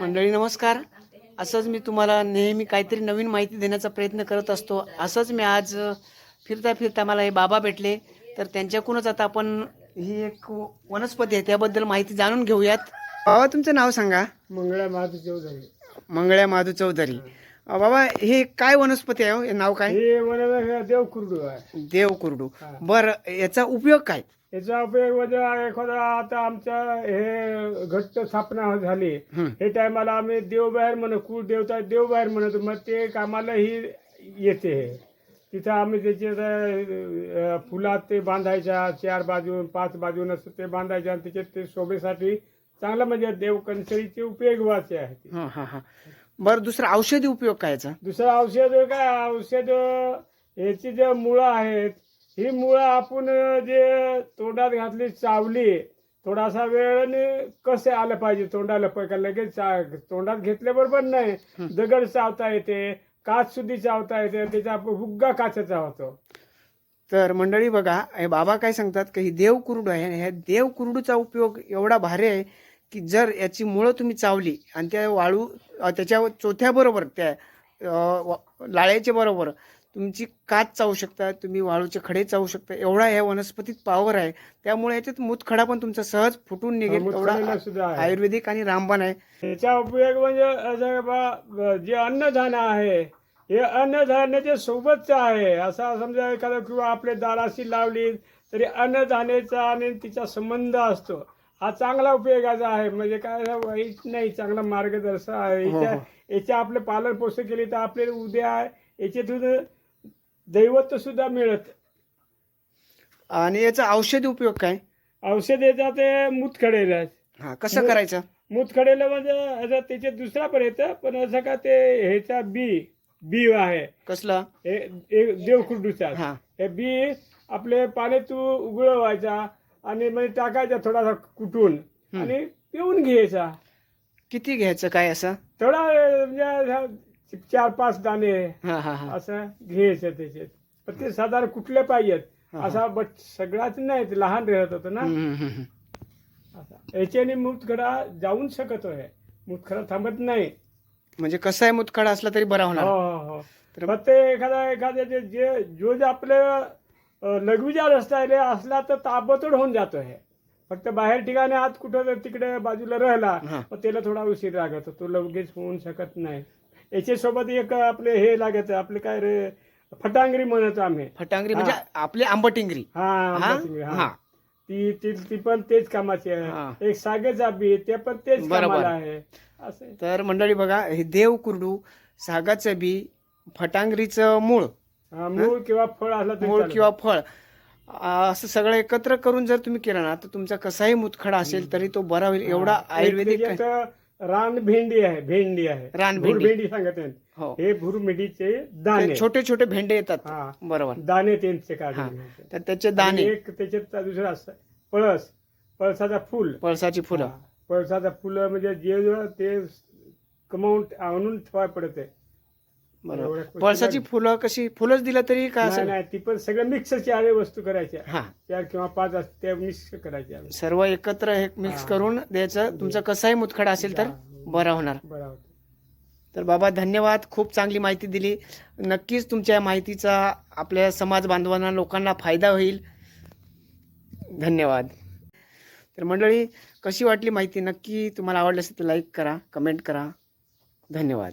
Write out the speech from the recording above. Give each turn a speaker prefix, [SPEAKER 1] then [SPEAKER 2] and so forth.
[SPEAKER 1] मंडळी नमस्कार. असंच मी तुम्हाला नेहमी काहीतरी नवीन माहिती देण्याचा प्रयत्न करत असतो. असंच मी आज फिरता फिरता मला हे बाबा भेटले. तर त्यांच्याकडूनच आता आपण ही एक वनस्पती आहे त्याबद्दल माहिती जाणून घेऊयात. बाबा तुमचं नाव सांगा.
[SPEAKER 2] मंगळा माधू चौधरी.
[SPEAKER 1] मंगळ्या माधू चौधरी. बाबा हे काय वनस्पती आहे हो? हे नाव काय?
[SPEAKER 2] हे मला देव कुरडू आहे.
[SPEAKER 1] देव कुरडू
[SPEAKER 2] हा.
[SPEAKER 1] बरं याचा उपयोग काय?
[SPEAKER 2] याचा उपयोग म्हणजे एखादा आता आमच्या हे घट्ट स्थापना झाली.
[SPEAKER 1] हं.
[SPEAKER 2] हे टायमाला आम्ही देवबाहेर म्हणत कुळ देवता देवबाहेर म्हणतो मग ते कामाला ही येते. हे तिथं आम्ही त्याचे अं, फुलात ते बांधायच्या चार बाजून पाच बाजून असं ते बांधायच्या आणि त्याच्यात ते शोभेसाठी चांगलं म्हणजे देवकंसळीचे उपयोग व्हायचे आहे
[SPEAKER 1] हां हां हां. बरं दुसरा औषधी उपयोग काय याचा
[SPEAKER 2] दुसरं औषध काय? औषध याची जे मुळं आहेत ही मुळं आपण जे तोंडात घातली चावली थोडासा वेळाने कसे आलं पाहिजे तोंडाला? पण का लगेच चा- तोंडात घेतल्याबरोबर नाही दगड चावता येते काच सुद्धा चावता येते त्याचा हुग्गा काचेचा होतो.
[SPEAKER 1] तर मंडळी बघा हे बाबा काय सांगतात की ही देव कुरुडू आहे ह्या देव कुरुडूचा उपयोग एवढा भारी आहे की जर याची मुळं तुम्ही चावली आणि त्या वाळू त्याच्या चोथ्याबरोबर त्या लाळ्याच्या बरोबर तुमची काच चावू शकता तुम्ही वाळूचे खडे चावू शकता एवढा ह्या वनस्पतीत पॉवर आहे. त्यामुळे याच्यात मुतखडा पण तुमचा सहज फुटून निघेल एवढा. आयुर्वेदिक आणि रामबाण आहे.
[SPEAKER 2] त्याचा उपयोग म्हणजे जे अन्नधान्य आहे हे अन्नधान्याच्या सोबतच आहे. असा समजा एखादा किंवा आपल्या दाराशी लावली तरी अन्नधान्याचा आणि तिचा संबंध असतो. हा चांगला उपयोगाचा आहे. म्हणजे काय वाईट नाही चांगला मार्गदर्शन आहे.
[SPEAKER 1] हो,
[SPEAKER 2] याच्या
[SPEAKER 1] हो.
[SPEAKER 2] याच्या आपले पालन पोषण केली तर आपल्याला उद्या याच्यातून दैवत्व सुद्धा मिळत.
[SPEAKER 1] आणि याचा औषधी उपयोग काय?
[SPEAKER 2] औषध याचा ते मुतखडेला.
[SPEAKER 1] हा कसं करायचं?
[SPEAKER 2] मुतखडेला म्हणजे असं त्याच्यात दुसरा पण येतं पण असं का ते ह्याचा बी बी आहे.
[SPEAKER 1] कसलं?
[SPEAKER 2] हे एक देवखुर्डूचा.
[SPEAKER 1] हा.
[SPEAKER 2] हे बी आपले पाण्यात उघळवायचा आणि म्हणजे टाकायचा थोडासा कुटून आणि पिऊन घ्यायचा.
[SPEAKER 1] किती घ्यायचं काय असं?
[SPEAKER 2] थोडा म्हणजे चार पाच दाणे
[SPEAKER 1] हा हा हा.
[SPEAKER 2] असं घ्यायचं त्याच्यात. पण ते साधारण कुठले पाहिजेत? असा बट सगळाच नाही ते लहान राहत होतं ना.
[SPEAKER 1] हम्म, हम्म, हम्म.
[SPEAKER 2] असा. याच्याने मुतखडा जाऊन शकतो आहे मुतखडा थांबत नाही.
[SPEAKER 1] म्हणजे कसं आहे मुतखडा असला तरी बरा
[SPEAKER 2] हो
[SPEAKER 1] होणार
[SPEAKER 2] हो. हो फक्त एखादा एखाद्याचे जे जो जे आपले अ, लघवीचा रस्ता आहे असला तर ताबडतोड होऊन जातो हे. फक्त बाहेर ठिकाणी आत कुठं जर तिकडे बाजूला राहिला. मग त्याला थोडा उशीर लागतो. तो लगेच होऊन शकत नाही. याच्यासोबत एक आपले हे लागत आपले काय रे फटांगरी म्हणतो आम्ही.
[SPEAKER 1] फटांगरी म्हणजे आपली आंबटिंगरी.
[SPEAKER 2] हा आंबाचिंगरी, हा. ती ती ती पण तेच कामाची. आहे. एक सागेचा बी ते पण तेच. कामाला आहे. असं
[SPEAKER 1] तर मंडळी बघा हे देव कुरडू सागाचं बी फटांगरीचं मूळ.
[SPEAKER 2] हा, मूळ किंवा फळ असला तरी
[SPEAKER 1] मूळ
[SPEAKER 2] चालेल.
[SPEAKER 1] किंवा फळ. आ, असं सगळं एकत्र करून जर तुम्ही केलं ना तर तुमचा कसाही मुतखडा असेल तरी तो बरा होईल. एवढा आयुर्वेदिक
[SPEAKER 2] त्याच्यात रान भेंडी आहे भेंडी आहे.
[SPEAKER 1] रान
[SPEAKER 2] भूर
[SPEAKER 1] भेंडी.
[SPEAKER 2] भेंडी सांगत आहेत.
[SPEAKER 1] हो.
[SPEAKER 2] हे भूर भेंडीचे दाणे
[SPEAKER 1] छोटे छोटे भेंडे येतात.
[SPEAKER 2] हा.
[SPEAKER 1] बरोबर.
[SPEAKER 2] दाणे त्यांचे
[SPEAKER 1] हा.
[SPEAKER 2] काढून
[SPEAKER 1] तर त्याचे दाणे.
[SPEAKER 2] एक त्याच्यात दुसरा असं पळस. पळसाचा फुल.
[SPEAKER 1] पळसाची फुलं.
[SPEAKER 2] हा. पळसाचा फुलं म्हणजे जे जे ते कमावून आणून ठेवाय पडते
[SPEAKER 1] बरोबर
[SPEAKER 2] एवढ्या
[SPEAKER 1] पळसाची फुलं कशी फुलंच दिलं तरी का
[SPEAKER 2] नाही
[SPEAKER 1] असं?
[SPEAKER 2] नाही ती पण सगळं मिक्स चार वस्तू करायच्या.
[SPEAKER 1] हा.
[SPEAKER 2] चार किंवा पाच असते त्या मिक्स करायच्या
[SPEAKER 1] सर्व एकत्र हे मिक्स
[SPEAKER 2] हा.
[SPEAKER 1] करून द्यायचं. तुमचा कसाही मुतखडा असेल तर बरा होणार.
[SPEAKER 2] बरोबर
[SPEAKER 1] तर बाबा धन्यवाद. खूप चांगली माहिती दिली. नक्कीच तुमच्या माहितीचा आपल्या समाज बांधवांना लोकांना फायदा होईल. धन्यवाद. तर मंडळी कशी वाटली माहिती? नक्की तुम्हाला आवडली असेल तर लाईक करा कमेंट करा. धन्यवाद.